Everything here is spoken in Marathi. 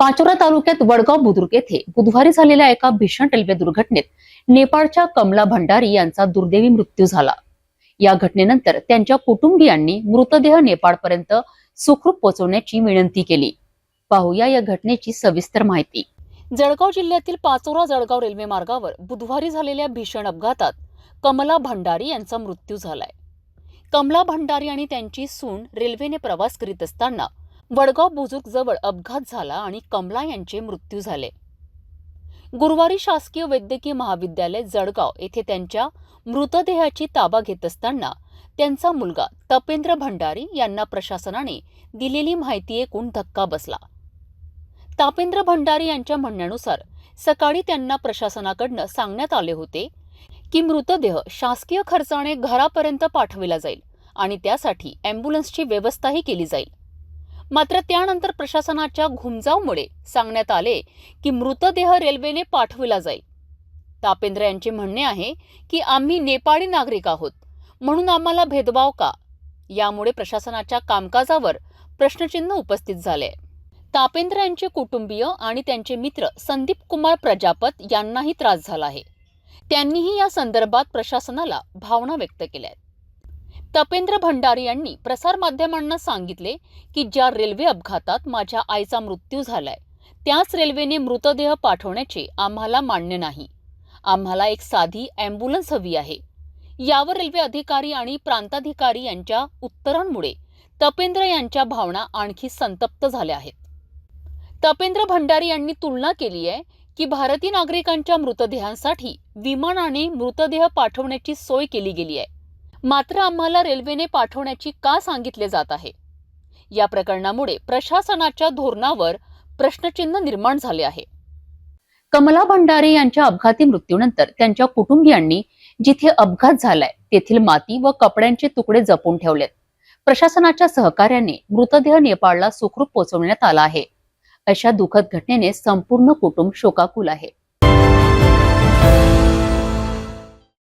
पाचोरा तालुक्यात वडगाव बुद्रुक येथे बुधवारी झालेल्या एका भीषण रेल्वे दुर्घटनेत नेपाळच्या कमला भंडारी यांचा दुर्दैवी मृत्यू झाला. या घटनेनंतर त्यांच्या कुटुंबियांनी मृतदेह नेपाळपर्यंत सुखरूप पोहोचवण्याची विनंती केली. पाहूया या घटनेची सविस्तर माहिती. जळगाव जिल्ह्यातील पाचोरा जळगाव रेल्वे मार्गावर बुधवारी झालेल्या भीषण अपघातात कमला भंडारी यांचा मृत्यू झालाय. कमला भंडारी आणि त्यांची सून रेल्वेने प्रवास करीत असताना वडगाव बुजुर्गजवळ अपघात झाला आणि कमला यांचे मृत्यू झाले. गुरुवारी शासकीय वैद्यकीय महाविद्यालय जळगाव येथे त्यांच्या मृतदेहाची ताबा घेत असताना त्यांचा मुलगा तपेंद्र भंडारी यांना प्रशासनाने दिलेली माहिती ऐकून धक्का बसला. तापेंद्र भंडारी यांच्या म्हणण्यानुसार सकाळी त्यांना प्रशासनाकडनं सांगण्यात आले होते की मृतदेह शासकीय खर्चाने घरापर्यंत पाठविला जाईल आणि त्यासाठी अँब्युलन्सची व्यवस्थाही केली जाईल. मात्र त्यानंतर प्रशासनाच्या घुमजावमुळे सांगण्यात आले की मृतदेह रेल्वेने पाठविला जाईल. तापेंद्र यांचे म्हणणे आहे की आम्ही नेपाळी नागरिक आहोत म्हणून आम्हाला भेदभाव का? यामुळे प्रशासनाच्या कामकाजावर प्रश्नचिन्ह उपस्थित झाले. तापेंद्र यांचे कुटुंबीय आणि त्यांचे मित्र संदीप कुमार प्रजापत यांनाही त्रास झाला आहे. त्यांनीही या संदर्भात प्रशासनाला भावना व्यक्त केल्या आहेत. तपेंद्र भंडारी यांनी प्रसारमाध्यमांना सांगितले की ज्या रेल्वे अपघातात माझ्या आईचा मृत्यू झालाय त्याच रेल्वेने मृतदेह पाठवण्याचे आम्हाला मान्य नाही. आम्हाला एक साधी ॲम्ब्युलन्स हवी आहे. यावर रेल्वे अधिकारी आणि प्रांताधिकारी यांच्या उत्तरांमुळे तपेंद्र यांच्या भावना आणखी संतप्त झाल्या आहेत. तपेंद्र भंडारी यांनी तुलना केली आहे की भारतीय नागरिकांच्या मृतदेहांसाठी विमानाने मृतदेह पाठवण्याची सोय केली गेली आहे. मात्र आम्हाला रेल्वेने पाठवण्याची का सांगितले जात आहे? या प्रकरणामुळे प्रशासनाच्या धोरणावर प्रश्नचिन्ह निर्माण झाले आहे. कमला भंडारे यांच्या अपघाती मृत्यूनंतर त्यांच्या कुटुंबियांनी जिथे अपघात झालाय तेथील माती व कपड्यांचे तुकडे जपून ठेवलेत. प्रशासनाच्या सहकार्याने मृतदेह नेपाळला सुखरूप पोहोचवण्यात आला आहे. अशा दुःखद घटनेने संपूर्ण कुटुंब शोकाकुल आहे.